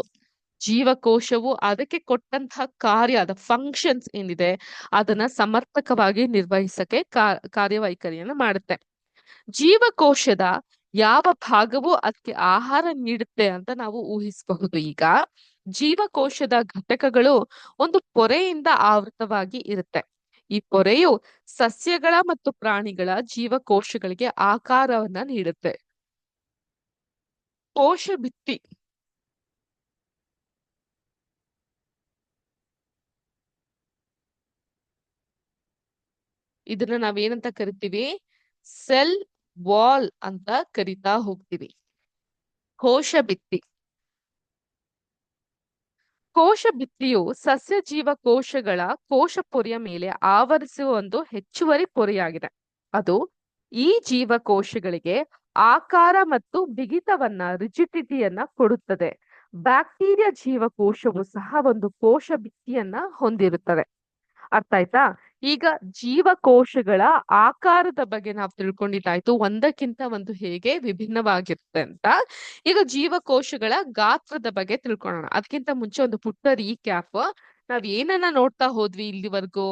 [SPEAKER 1] ಜೀವಕೋಶವು ಅದಕ್ಕೆ ಕೊಟ್ಟಂತಹ ಕಾರ್ಯ, ಅದ ಫಂಕ್ಷನ್ಸ್ ಏನಿದೆ, ಅದನ್ನ ಸಮರ್ಥಕವಾಗಿ ನಿರ್ವಹಿಸಕ್ಕೆ ಕಾರ್ಯವೈಖರಿಯನ್ನ ಮಾಡುತ್ತೆ. ಜೀವಕೋಶದ ಯಾವ ಭಾಗವು ಅದಕ್ಕೆ ಆಹಾರ ನೀಡುತ್ತೆ ಅಂತ ನಾವು ಊಹಿಸಬಹುದು. ಈಗ ಜೀವಕೋಶದ ಘಟಕಗಳು ಒಂದು ಪೊರೆಯಿಂದ ಆವೃತವಾಗಿ ಇರುತ್ತೆ. ಈ ಪೊರೆಯು ಸಸ್ಯಗಳ ಮತ್ತು ಪ್ರಾಣಿಗಳ ಜೀವಕೋಶಗಳಿಗೆ ಆಕಾರವನ್ನ ನೀಡುತ್ತೆ. ಕೋಶ ಭಿತ್ತಿ. ಇದನ್ನ ನಾವೇನಂತ ಕರಿತೀವಿ? ಸೆಲ್ ವಾಲ್ ಅಂತ ಕರಿತಾ ಹೋಗ್ತೀವಿ. ಕೋಶ ಭಿತ್ತಿ ಕೋಶ ಭಿತ್ತಿಯು ಸಸ್ಯ ಜೀವಕೋಶಗಳ ಕೋಶ ಪೊರೆಯ ಮೇಲೆ ಆವರಿಸುವ ಒಂದು ಹೆಚ್ಚುವರಿ ಪೊರೆಯಾಗಿದೆ. ಅದು ಈ ಜೀವಕೋಶಗಳಿಗೆ ಆಕಾರ ಮತ್ತು ಬಿಗಿತವನ್ನ, ರಿಜಿಡಿಟಿಯನ್ನ ಕೊಡುತ್ತದೆ. ಬ್ಯಾಕ್ಟೀರಿಯಾ ಜೀವಕೋಶವು ಸಹ ಒಂದು ಕೋಶ ಭಿತ್ತಿಯನ್ನ ಹೊಂದಿರುತ್ತದೆ. ಅರ್ಥ ಆಯ್ತಾ? ಈಗ ಜೀವಕೋಶಗಳ ಆಕಾರದ ಬಗ್ಗೆ ನಾವು ತಿಳ್ಕೊಂಡಿದ್ದಾಯ್ತು. ಒಂದಕ್ಕಿಂತ ಒಂದು ಹೇಗೆ ವಿಭಿನ್ನವಾಗಿರುತ್ತೆ ಅಂತ. ಈಗ ಜೀವಕೋಶಗಳ ಗಾತ್ರದ ಬಗ್ಗೆ ತಿಳ್ಕೊಳ್ಳೋಣ ಅದಕ್ಕಿಂತ ಮುಂಚೆ ಒಂದು ಪುಟ್ಟ ರೀಕ್ಯಾಪ್. ನಾವ್ ಏನನ್ನ ನೋಡ್ತಾ ಹೋದ್ವಿ ಇಲ್ಲಿವರೆಗೂ?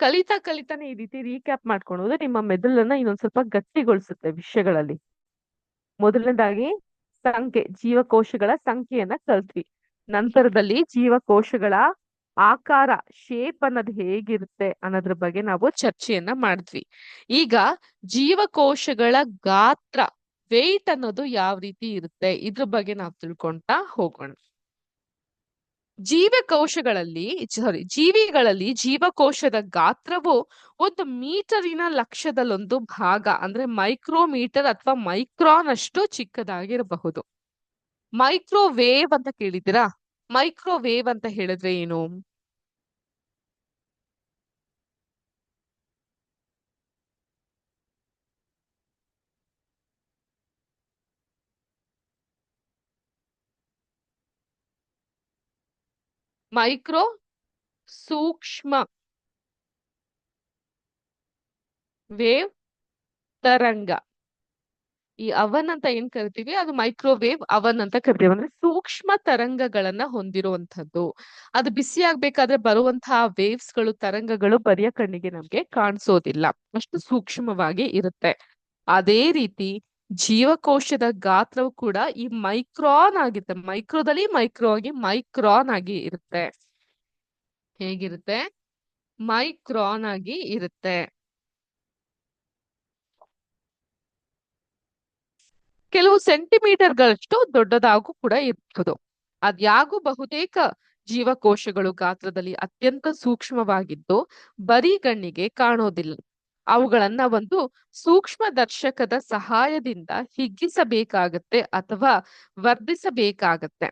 [SPEAKER 1] ಕಲಿತಾ ಕಲಿತಾನೆ ಈ ರೀತಿ ರೀಕ್ಯಾಪ್ ಮಾಡ್ಕೊಳ್ಳೋದು ನಿಮ್ಮ ಮೆದುಳನ್ನ ಇನ್ನೊಂದ್ ಸ್ವಲ್ಪ ಗಟ್ಟಿಗೊಳಿಸುತ್ತೆ ವಿಷಯಗಳಲ್ಲಿ. ಮೊದಲನೇದಾಗಿ ಸಂಖ್ಯೆ, ಜೀವಕೋಶಗಳ ಸಂಖ್ಯೆಯನ್ನ ಕಲ್ತ್ವಿ. ನಂತರದಲ್ಲಿ ಜೀವಕೋಶಗಳ ಆಕಾರ ಶೇಪ್ ಅನ್ನೋದು ಹೇಗಿರುತ್ತೆ ಅನ್ನೋದ್ರ ಬಗ್ಗೆ ನಾವು ಚರ್ಚೆಯನ್ನ ಮಾಡಿದ್ವಿ. ಈಗ ಜೀವಕೋಶಗಳ ಗಾತ್ರ ವೆಯ್ಟ್ ಅನ್ನೋದು ಯಾವ ರೀತಿ ಇರುತ್ತೆ? ಇದ್ರ ಬಗ್ಗೆ ನಾವು ತಿಳ್ಕೊಂತಾ ಹೋಗೋಣ. ಜೀವಕೋಶಗಳಲ್ಲಿ ಸಾರಿ ಜೀವಿಗಳಲ್ಲಿ ಜೀವಕೋಶದ ಗಾತ್ರವು ಒಂದು ಮೀಟರಿನ ಲಕ್ಷದಲ್ಲೊಂದು ಭಾಗ, ಅಂದ್ರೆ ಮೈಕ್ರೋಮೀಟರ್ ಅಥವಾ ಮೈಕ್ರಾನ್ ಅಷ್ಟು ಚಿಕ್ಕದಾಗಿರಬಹುದು. ಮೈಕ್ರೋವೇವ್ ಅಂತ ಕೇಳಿದ್ದೀರಾ? ಮೈಕ್ರೋವೇವ್ ಅಂತ ಹೇಳಿದ್ರೆ ಏನು? ಮೈಕ್ರೋ ಸೂಕ್ಷ್ಮ ವೇವ್ ತರಂಗ. ಈ ಅವನ್ ಅಂತ ಏನ್ ಕರಿತೀವಿ? ಅದು ಮೈಕ್ರೋವೇವ್ ಅವನ್ ಅಂತ ಕರಿತೀವಿ. ಅಂದ್ರೆ ಸೂಕ್ಷ್ಮ ತರಂಗಗಳನ್ನ ಹೊಂದಿರುವಂತದ್ದು ಅದು ಬಿಸಿ ಆಗ್ಬೇಕಾದ್ರೆ ಬರುವಂತಹ ವೇವ್ಸ್ಗಳು, ತರಂಗಗಳು ಬರಿಯ ಕಣ್ಣಿಗೆ ನಮ್ಗೆ ಕಾಣಿಸೋದಿಲ್ಲ. ಅಷ್ಟು ಸೂಕ್ಷ್ಮವಾಗಿ ಇರುತ್ತೆ. ಅದೇ ರೀತಿ ಜೀವಕೋಶದ ಗಾತ್ರವು ಕೂಡ ಈ ಮೈಕ್ರಾನ್ ಆಗಿರುತ್ತೆ. ಮೈಕ್ರೋದಲ್ಲಿ ಮೈಕ್ರೋ ಆಗಿ ಮೈಕ್ರಾನ್ ಆಗಿ ಇರುತ್ತೆ. ಹೇಗಿರುತ್ತೆ? ಮೈಕ್ರಾನ್ ಆಗಿ ಇರುತ್ತೆ. ಕೆಲವು ಸೆಂಟಿಮೀಟರ್ಗಳಷ್ಟು ದೊಡ್ಡದಾಗೂ ಕೂಡ ಇರಬಹುದು ಅದ್ಯಾಗೂ ಬಹುತೇಕ ಜೀವಕೋಶಗಳು ಗಾತ್ರದಲ್ಲಿ ಅತ್ಯಂತ ಸೂಕ್ಷ್ಮವಾಗಿದ್ದು ಬರೀ ಗಣ್ಣಿಗೆ ಕಾಣೋದಿಲ್ಲ. ಅವುಗಳನ್ನ ಒಂದು ಸೂಕ್ಷ್ಮ ದರ್ಶಕದ ಸಹಾಯದಿಂದ ಹಿಗ್ಗಿಸಬೇಕಾಗತ್ತೆ ಅಥವಾ ವರ್ಧಿಸಬೇಕಾಗತ್ತೆ.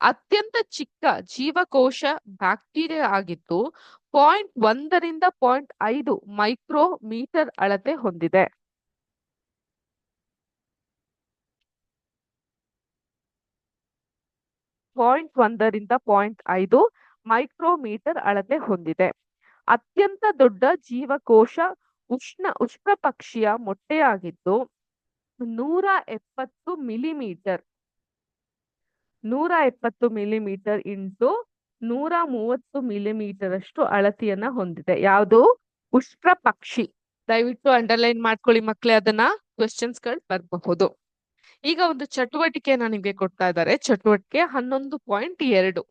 [SPEAKER 1] ಅತ್ಯಂತ ಚಿಕ್ಕ ಜೀವಕೋಶ ಬ್ಯಾಕ್ಟೀರಿಯಾ ಆಗಿದ್ದು ಪಾಯಿಂಟ್ ಒಂದರಿಂದ ಪಾಯಿಂಟ್ ಐದು ಮೈಕ್ರೋಮೀಟರ್ ಅಳತೆ ಹೊಂದಿದೆ. ಪಾಯಿಂಟ್ ಒಂದರಿಂದ ಪಾಯಿಂಟ್ ಐದು ಮೈಕ್ರೋಮೀಟರ್ ಅಳತೆ ಹೊಂದಿದೆ. ಅತ್ಯಂತ ದೊಡ್ಡ ಜೀವಕೋಶ ಉಷ್ಣ ಉಷ್ಣ ಪಕ್ಷಿಯ ಮೊಟ್ಟೆಯಾಗಿದ್ದು ನೂರ ಎಪ್ಪತ್ತು ಮಿಲಿಮೀಟರ್, ನೂರ ಎಪ್ಪತ್ತು ಮಿಲಿಮೀಟರ್ ಇಂಟು ನೂರ ಮೂವತ್ತು ಮಿಲಿಮೀಟರ್ ಅಷ್ಟು ಅಳತೆಯನ್ನ ಹೊಂದಿದೆ. ಯಾವುದು? ಉಷ್ಟ್ರ ಪಕ್ಷಿ ದಯವಿಟ್ಟು ಅಂಡರ್ಲೈನ್ ಮಾಡ್ಕೊಳ್ಳಿ ಮಕ್ಕಳೇ ಅದನ್ನ. ಕ್ವೆಶನ್ಸ್ಗಳು ಬರಬಹುದು. ಈಗ ಒಂದು ಚಟುವಟಿಕೆಯನ್ನ ನಿಮ್ಗೆ ಕೊಡ್ತಾ ಇದ್ದಾರೆ. ಚಟುವಟಿಕೆ ಹನ್ನೊಂದು ಪಾಯಿಂಟ್ ಎರಡು.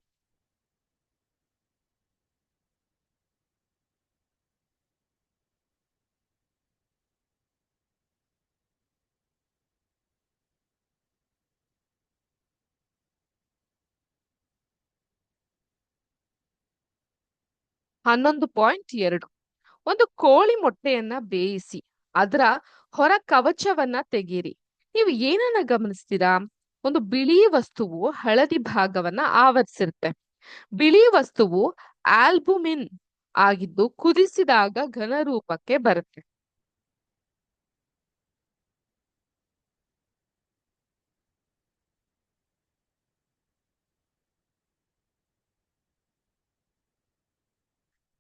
[SPEAKER 1] ಹನ್ನೊಂದು ಪಾಯಿಂಟ್ ಎರಡು. ಒಂದು ಕೋಳಿ ಮೊಟ್ಟೆಯನ್ನ ಬೇಯಿಸಿ, ಅದರ ಹೊರ ಕವಚವನ್ನ ತೆಗೀರಿ. ನೀವು ಏನನ್ನ ಗಮನಿಸ್ತೀರಾ? ಒಂದು ಬಿಳಿ ವಸ್ತುವು ಹಳದಿ ಭಾಗವನ್ನ ಆವರಿಸಿರುತ್ತೆ. ಬಿಳಿ ವಸ್ತುವು ಆಲ್ಬುಮಿನ್ ಆಗಿದ್ದು ಕುದಿಸಿದಾಗ ಘನ ರೂಪಕ್ಕೆ ಬರುತ್ತೆ.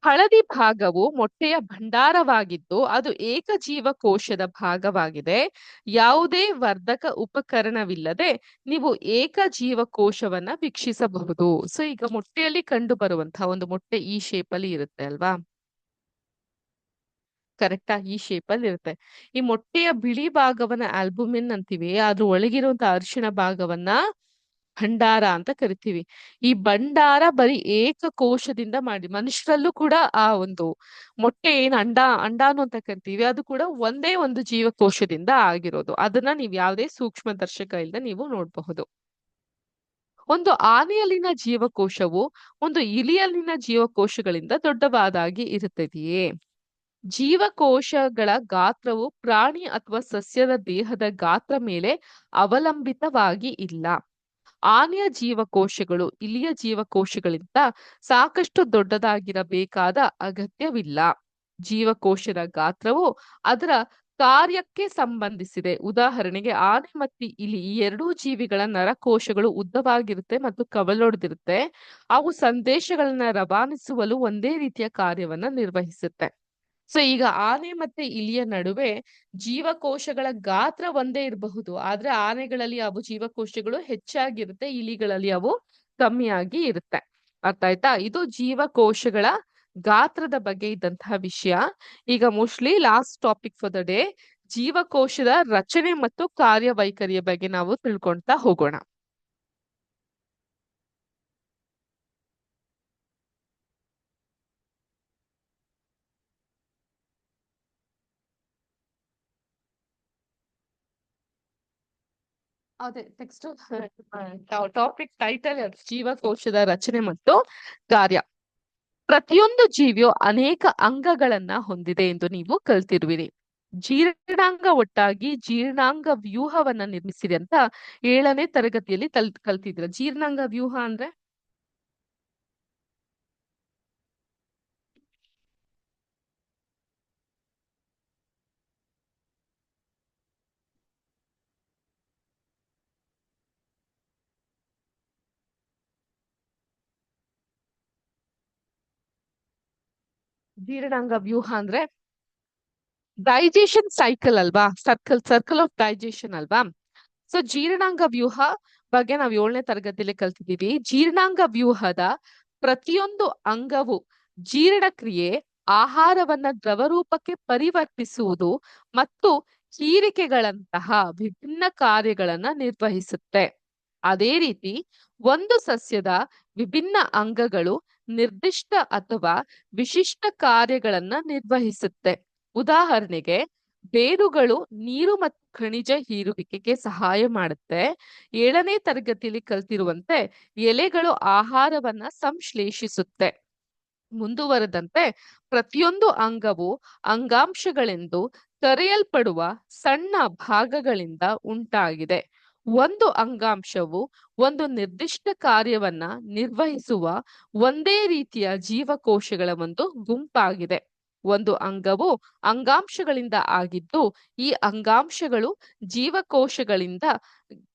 [SPEAKER 1] ಹಳದಿ ಭಾಗವು ಮೊಟ್ಟೆಯ ಭಂಡಾರವಾಗಿದ್ದು ಅದು ಏಕಜೀವಕೋಶದ ಭಾಗವಾಗಿದೆ. ಯಾವುದೇ ವರ್ಧಕ ಉಪಕರಣವಿಲ್ಲದೆ ನೀವು ಏಕ ಜೀವಕೋಶವನ್ನ ವೀಕ್ಷಿಸಬಹುದು. ಸೊ ಈಗ ಮೊಟ್ಟೆಯಲ್ಲಿ ಕಂಡು ಬರುವಂತಹ ಒಂದು ಮೊಟ್ಟೆ ಈ ಶೇಪ್ ಅಲ್ಲಿ ಇರುತ್ತೆ ಅಲ್ವಾ? ಕರೆಕ್ಟಾ ಈ ಶೇಪ್ ಅಲ್ಲಿ ಇರುತ್ತೆ. ಈ ಮೊಟ್ಟೆಯ ಬಿಳಿ ಭಾಗವನ್ನ ಆಲ್ಬುಮಿನ್ ಅಂತೀವಿ. ಅದ್ರ ಒಳಗಿರುವಂತಹ ಅರಿಶಿಣ ಭಾಗವನ್ನ ಭಂಡಾರ ಅಂತ ಕರಿತೀವಿ. ಈ ಭಂಡಾರ ಬರೀ ಏಕಕೋಶದಿಂದ ಮಾಡಿ, ಮನುಷ್ಯರಲ್ಲೂ ಕೂಡ ಆ ಒಂದು ಮೊಟ್ಟೆ ಏನ್ ಅಂಡ, ಅಂಡಾನು ಅಂತ ಕರಿತೀವಿ, ಅದು ಕೂಡ ಒಂದೇ ಒಂದು ಜೀವಕೋಶದಿಂದ ಆಗಿರೋದು. ಅದನ್ನ ನೀವು ಯಾವುದೇ ಸೂಕ್ಷ್ಮ ದರ್ಶಕ ಇಲ್ಲದೆ ನೀವು ನೋಡಬಹುದು. ಒಂದು ಆನೆಯಲ್ಲಿನ ಜೀವಕೋಶವು ಒಂದು ಇಲಿಯಲ್ಲಿನ ಜೀವಕೋಶಗಳಿಂದ ದೊಡ್ಡವಾದಾಗಿ ಇರುತ್ತದೆಯೇ? ಜೀವಕೋಶಗಳ ಗಾತ್ರವು ಪ್ರಾಣಿ ಅಥವಾ ಸಸ್ಯದ ದೇಹದ ಗಾತ್ರ ಮೇಲೆ ಅವಲಂಬಿತವಾಗಿ ಇಲ್ಲ. ಆನೆಯ ಜೀವಕೋಶಗಳು ಇಲಿಯ ಜೀವಕೋಶಗಳಿಂದ ಸಾಕಷ್ಟು ದೊಡ್ಡದಾಗಿರಬೇಕಾದ ಅಗತ್ಯವಿಲ್ಲ. ಜೀವಕೋಶದ ಗಾತ್ರವು ಅದರ ಕಾರ್ಯಕ್ಕೆ ಸಂಬಂಧಿಸಿದೆ. ಉದಾಹರಣೆಗೆ ಆನೆ ಮತ್ತು ಇಲಿ ಈ ಎರಡೂ ಜೀವಿಗಳ ನರಕೋಶಗಳು ಉದ್ದವಾಗಿರುತ್ತೆ ಮತ್ತು ಕವಲೊಡೆದಿರುತ್ತೆ. ಅವು ಸಂದೇಶಗಳನ್ನ ರವಾನಿಸುವಲು ಒಂದೇ ರೀತಿಯ ಕಾರ್ಯವನ್ನ ನಿರ್ವಹಿಸುತ್ತೆ. ಸೊ, ಈಗ ಆನೆ ಮತ್ತೆ ಇಲಿಯ ನಡುವೆ ಜೀವಕೋಶಗಳ ಗಾತ್ರ ಒಂದೇ ಇರಬಹುದು. ಆದ್ರೆ ಆನೆಗಳಲ್ಲಿ ಅವು ಜೀವಕೋಶಗಳು ಹೆಚ್ಚಾಗಿರುತ್ತೆ, ಇಲಿಗಳಲ್ಲಿ ಅವು ಕಮ್ಮಿಯಾಗಿ ಇರುತ್ತೆ. ಅರ್ಥ ಆಯ್ತಾ? ಇದು ಜೀವಕೋಶಗಳ ಗಾತ್ರದ ಬಗ್ಗೆ ಇದ್ದಂತಹ ವಿಷಯ. ಈಗ mostly last topic for the day ಜೀವಕೋಶದ ರಚನೆ ಮತ್ತು ಕಾರ್ಯವೈಖರಿಯ ಬಗ್ಗೆ ನಾವು ತಿಳ್ಕೊಂತಾ ಹೋಗೋಣ. ಅದೇ ಟೆಕ್ಸ್ಟ್ ಟಾಪಿಕ್ ಟೈಟಲ್ ಜೀವಕೋಶದ ರಚನೆ ಮತ್ತು ಕಾರ್ಯ. ಪ್ರತಿಯೊಂದು ಜೀವಿಯು ಅನೇಕ ಅಂಗಗಳನ್ನ ಹೊಂದಿದೆ ಎಂದು ನೀವು ಕಲ್ತಿರುವಿರಿ. ಜೀರ್ಣಾಂಗ ಒಟ್ಟಾಗಿ ಜೀರ್ಣಾಂಗ ವ್ಯೂಹವನ್ನ ನಿರ್ಮಿಸಿದೆ ಅಂತ ಏಳನೇ ತರಗತಿಯಲ್ಲಿ ಕಲ್ ಕಲ್ತಿದ್ರ ಜೀರ್ಣಾಂಗ ವ್ಯೂಹ ಅಂದ್ರೆ? ಜೀರ್ಣಾಂಗ ವ್ಯೂಹ ಅಂದ್ರೆ ಡೈಜೆಷನ್ ಸೈಕಲ್ ಅಲ್ವಾ? ಸರ್ಕಲ್ ಸರ್ಕಲ್ ಆಫ್ ಡೈಜೆಷನ್ ಅಲ್ವಾ? ಸೊ ಜೀರ್ಣಾಂಗ ವ್ಯೂಹ ಬಗ್ಗೆ ನಾವು ಏಳನೇ ತರಗತಿಯಲ್ಲಿ ಕಲ್ತಿದ್ದೀವಿ. ಜೀರ್ಣಾಂಗ ವ್ಯೂಹದ ಪ್ರತಿಯೊಂದು ಅಂಗವು ಜೀರ್ಣಕ್ರಿಯೆ, ಆಹಾರವನ್ನ ದ್ರವರೂಪಕ್ಕೆ ಪರಿವರ್ತಿಸುವುದು ಮತ್ತು ಹೀರಿಕೆಗಳಂತಹ ವಿಭಿನ್ನ ಕಾರ್ಯಗಳನ್ನ ನಿರ್ವಹಿಸುತ್ತೆ. ಅದೇ ರೀತಿ ಒಂದು ಸಸ್ಯದ ವಿಭಿನ್ನ ಅಂಗಗಳು ನಿರ್ದಿಷ್ಟ ಅಥವಾ ವಿಶಿಷ್ಟ ಕಾರ್ಯಗಳನ್ನ ನಿರ್ವಹಿಸುತ್ತೆ. ಉದಾಹರಣೆಗೆ, ಬೇರುಗಳು ನೀರು ಮತ್ತು ಖನಿಜ ಹೀರುವಿಕೆಗೆ ಸಹಾಯ ಮಾಡುತ್ತೆ. ಏಳನೇ ತರಗತಿಯಲ್ಲಿ ಕಲ್ತಿರುವಂತೆ ಎಲೆಗಳು ಆಹಾರವನ್ನ ಸಂಶ್ಲೇಷಿಸುತ್ತೆ. ಮುಂದುವರೆದಂತೆ, ಪ್ರತಿಯೊಂದು ಅಂಗವು ಅಂಗಾಂಶಗಳೆಂದು ಕರೆಯಲ್ಪಡುವ ಸಣ್ಣ ಭಾಗಗಳಿಂದ ಉಂಟಾಗಿದೆ. ಒಂದು ಅಂಗಾಂಶವು ಒಂದು ನಿರ್ದಿಷ್ಟ ಕಾರ್ಯವನ್ನ ನಿರ್ವಹಿಸುವ ಒಂದೇ ರೀತಿಯ ಜೀವಕೋಶಗಳ ಒಂದು ಗುಂಪಾಗಿದೆ. ಒಂದು ಅಂಗವು ಅಂಗಾಂಶಗಳಿಂದ ಆಗಿದ್ದು, ಈ ಅಂಗಾಂಶಗಳು ಜೀವಕೋಶಗಳಿಂದ,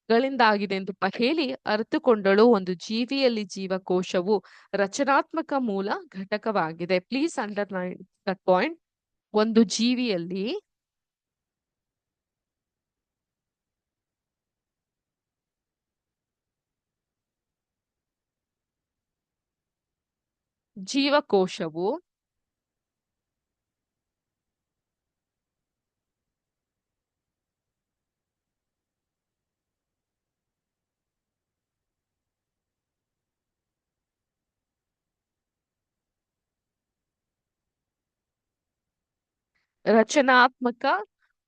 [SPEAKER 1] ಗಳಿಂದಾಗಿದೆ ಎಂದು ಹೇಳಿ ಅರಿತುಕೊಂಡಳು ಒಂದು ಜೀವಿಯಲ್ಲಿ ಜೀವಕೋಶವು ರಚನಾತ್ಮಕ ಮೂಲ ಘಟಕವಾಗಿದೆ. ಪ್ಲೀಸ್ ಅಂಡರ್ಲೈನ್ ದಟ್ ಪಾಯಿಂಟ್ ಒಂದು ಜೀವಿಯಲ್ಲಿ ಜೀವಕೋಶವು ರಚನಾತ್ಮಕ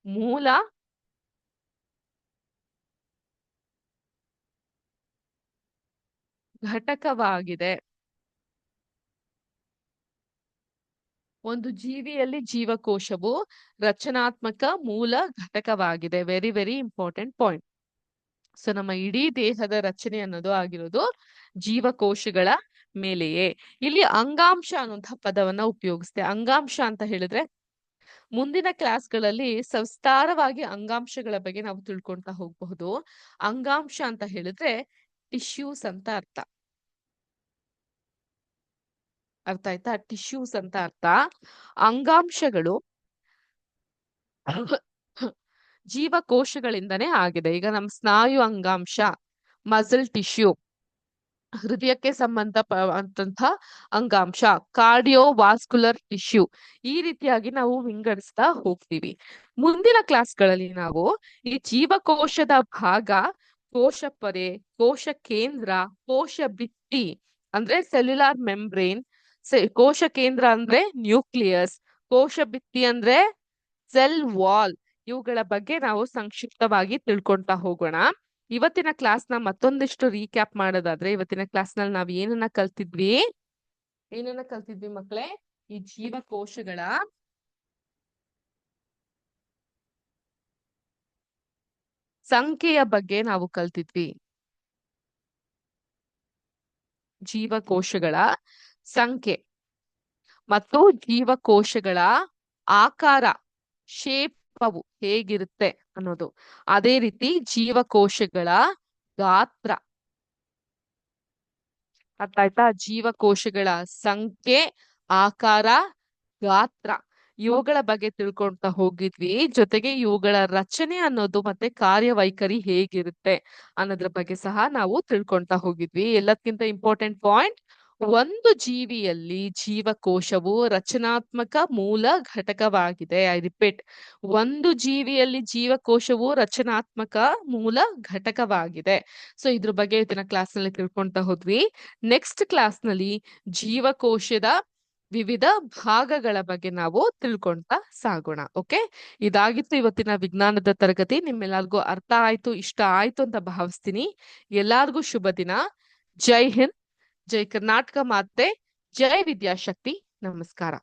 [SPEAKER 1] ಮೂಲ ಘಟಕವಾಗಿದೆ. ಒಂದು ಜೀವಿಯಲ್ಲಿ ಜೀವಕೋಶವು ರಚನಾತ್ಮಕ ಮೂಲ ಘಟಕವಾಗಿದೆ. Very very important point so ನಮ್ಮ ಇಡೀ ದೇಹದ ರಚನೆ ಅನ್ನೋದು ಆಗಿರೋದು ಜೀವಕೋಶಗಳ ಮೇಲೆಯೇ. ಇಲ್ಲಿ ಅಂಗಾಂಶ ಅನ್ನುವಂತಹ ಪದವನ್ನ ಉಪಯೋಗಿಸಿದೆ. ಅಂಗಾಂಶ ಅಂತ ಹೇಳಿದ್ರೆ ಮುಂದಿನ ಕ್ಲಾಸ್ಗಳಲ್ಲಿ ಸವಿಸ್ತಾರವಾಗಿ ಅಂಗಾಂಶಗಳ ಬಗ್ಗೆ ನಾವು ತಿಳ್ಕೊಳ್ತಾ ಹೋಗಬಹುದು. ಅಂಗಾಂಶ ಅಂತ ಹೇಳಿದ್ರೆ ಟಿಶ್ಯೂಸ್ ಅಂತ ಅರ್ಥ. ಅರ್ಥ ಆಯ್ತಾ? ಟಿಶ್ಯೂಸ್ ಅಂತ ಅರ್ಥ. ಅಂಗಾಂಶಗಳು ಜೀವಕೋಶಗಳಿಂದನೇ ಆಗಿದೆ. ಈಗ ನಮ್ ಸ್ನಾಯು ಅಂಗಾಂಶ, ಮಸಲ್ ಟಿಶ್ಯೂ, ಹೃದಯಕ್ಕೆ ಸಂಬಂಧಪಟ್ಟಂತ ಅಂಗಾಂಶ ಕಾರ್ಡಿಯೋ ವಾಸ್ಕುಲರ್ ಟಿಶ್ಯೂ ಈ ರೀತಿಯಾಗಿ ನಾವು ವಿಂಗಡಿಸ್ತಾ ಹೋಗ್ತೀವಿ. ಮುಂದಿನ ಕ್ಲಾಸ್ಗಳಲ್ಲಿ ನಾವು ಈ ಜೀವಕೋಶದ ಭಾಗ, ಕೋಶ ಪರೆ, ಕೋಶ ಕೇಂದ್ರ, ಕೋಶ ಭಿತ್ತಿ ಅಂದ್ರೆ ಸೆಲ್ಯುಲಾರ್ ಮೆಂಬ್ರೇನ್ ಕೋಶ ಕೇಂದ್ರ ಅಂದ್ರೆ ನ್ಯೂಕ್ಲಿಯಸ್, ಕೋಶ ಭಿತ್ತಿ ಅಂದ್ರೆ ಸೆಲ್ ವಾಲ್. ಇವುಗಳ ಬಗ್ಗೆ ನಾವು ಸಂಕ್ಷಿಪ್ತವಾಗಿ ತಿಳ್ಕೊಂತಾ ಹೋಗೋಣ. ಇವತ್ತಿನ ಕ್ಲಾಸ್ನ ಮತ್ತೊಂದಿಷ್ಟು ರೀಕ್ಯಾಪ್ ಮಾಡೋದಾದ್ರೆ, ಇವತ್ತಿನ ಕ್ಲಾಸ್ನಲ್ಲಿ ನಾವ್ ಏನನ್ನ ಕಲ್ತಿದ್ವಿ? ಏನನ್ನ ಕಲ್ತಿದ್ವಿ ಮಕ್ಕಳೇ ಈ ಜೀವಕೋಶಗಳ ಸಂಖ್ಯೆಯ ಬಗ್ಗೆ ನಾವು ಕಲ್ತಿದ್ವಿ. ಜೀವಕೋಶಗಳ ಸಂಖ್ಯೆ. ಮತ್ತು ಜೀವಕೋಶಗಳ ಆಕಾರ, ಶೇಪವು ಹೇಗಿರುತ್ತೆ ಅನ್ನೋದು. ಅದೇ ರೀತಿ ಜೀವಕೋಶಗಳ ಗಾತ್ರ. ಅರ್ಥ ಆಯ್ತಾ? ಜೀವಕೋಶಗಳ ಸಂಖ್ಯೆ, ಆಕಾರ, ಗಾತ್ರ. ಇವುಗಳ ಬಗ್ಗೆ ತಿಳ್ಕೊಂತ ಹೋಗಿದ್ವಿ. ಜೊತೆಗೆ ಇವುಗಳ ರಚನೆ ಅನ್ನೋದು ಮತ್ತೆ ಕಾರ್ಯವೈಖರಿ ಹೇಗಿರುತ್ತೆ ಅನ್ನೋದ್ರ ಬಗ್ಗೆ ಸಹ ನಾವು ತಿಳ್ಕೊಂತ ಹೋಗಿದ್ವಿ. ಎಲ್ಲದಕ್ಕಿಂತ ಇಂಪಾರ್ಟೆಂಟ್ ಪಾಯಿಂಟ್ ಒಂದು ಜೀವಿಯಲ್ಲಿ ಜೀವಕೋಶವು ರಚನಾತ್ಮಕ ಮೂಲ ಘಟಕವಾಗಿದೆ. ಐ ರಿಪೀಟ್ ಒಂದು ಜೀವಿಯಲ್ಲಿ ಜೀವಕೋಶವು ರಚನಾತ್ಮಕ ಮೂಲ ಘಟಕವಾಗಿದೆ. ಸೊ ಇದ್ರ ಬಗ್ಗೆ ಇವತ್ತಿನ ಕ್ಲಾಸ್ನಲ್ಲಿ ತಿಳ್ಕೊಂತ ಹೋದ್ವಿ. ನೆಕ್ಸ್ಟ್ ಕ್ಲಾಸ್ನಲ್ಲಿ ಜೀವಕೋಶದ ವಿವಿಧ ಭಾಗಗಳ ಬಗ್ಗೆ ನಾವು ತಿಳ್ಕೊಂತ ಸಾಗೋಣ ಓಕೆ ಇದಾಗಿತ್ತು ಇವತ್ತಿನ ವಿಜ್ಞಾನದ ತರಗತಿ. ನಿಮ್ಮೆಲ್ಲರಿಗೂ ಅರ್ಥ ಆಯ್ತು, ಇಷ್ಟ ಆಯ್ತು ಅಂತ ಭಾವಿಸ್ತೀನಿ. ಎಲ್ಲಾರ್ಗೂ ಶುಭ ದಿನ. ಜೈ ಹಿಂದ್. ಜೈ ಕರ್ನಾಟಕ ಮಾತೆ ಜೈ ವಿದ್ಯಾಶಕ್ತಿ ನಮಸ್ಕಾರ